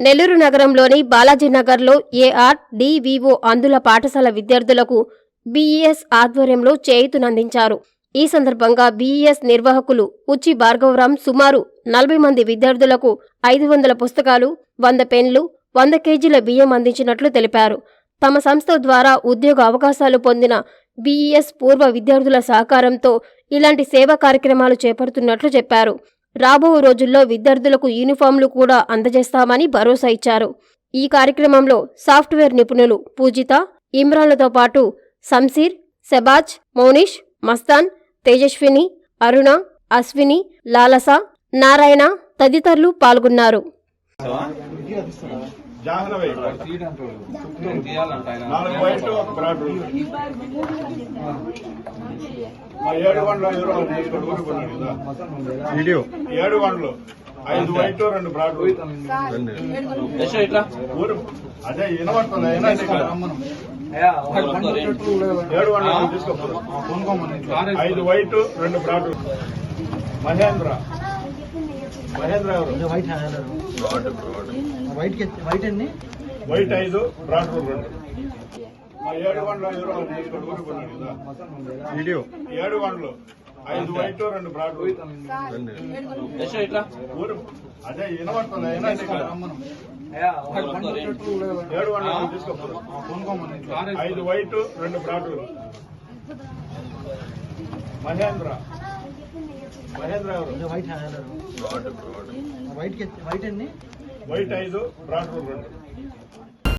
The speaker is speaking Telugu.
నెల్లూరు నగరంలోని బాలాజీ నగర్లో ఏఆర్ డివిఓ అందుల పాఠశాల విద్యార్థులకు బీఈఎస్ ఆధ్వర్యంలో చేయుతునందించారు. ఈ సందర్భంగా బీఈఎస్ నిర్వాహకులు ఉచ్చి భార్గవరాం సుమారు నలభై మంది విద్యార్థులకు ఐదు వందల పుస్తకాలు వంద పెన్లు వంద కేజీల బియ్యం అందించినట్లు తెలిపారు. తమ సంస్థ ద్వారా ఉద్యోగ అవకాశాలు పొందిన బీఈఎస్ పూర్వ విద్యార్థుల సహకారంతో ఇలాంటి సేవా కార్యక్రమాలు చేపడుతున్నట్లు చెప్పారు. రాబో రోజుల్లో విద్యార్థులకు యూనిఫామ్లు కూడా అందజేస్తామని భరోసా ఇచ్చారు. ఈ కార్యక్రమంలో సాఫ్ట్వేర్ నిపుణులు పూజిత ఇమ్రాన్లతో పాటు సంసీర్ సెబాజ్ మౌనిష్ మస్తాన్ తేజస్విని అరుణ అశ్విని లాలస నారాయణ తదితరులు పాల్గొన్నారు. ఏడు ఊరుకున్నాడు కదా. వీడియో. ఏడు వందలు. ఐదు వైట్ రెండు బ్రాడ్ ఊరు. అదే వినబడుతుంది. ఏడు వందలు తీసుకో ఐదు వైట్ రెండు బ్రాడ్ మహేంద్ర. మహేంద్ర ఎవరు? వైట్ వైట్ వైట్ అండి వైట్ ఐదు బ్రాడ్ రెండు. ఏడు ఎవరో తీసుకోండి ఊరుకున్నాడు కదా. వీడియో. ఏడు వందలు. ఐదు వైట్ రెండు బ్రాడ్ ఊరు అదే వినబడుతుంది. ఏడు వందలు తీసుకో ఐదు వైట్ రెండు బ్రాడ్ మహేంద్ర. మహేంద్ర ఎవరు? వైట్ వైట్ వైట్ అండి వైట్ ఐదు బ్రాడ్ రెండు.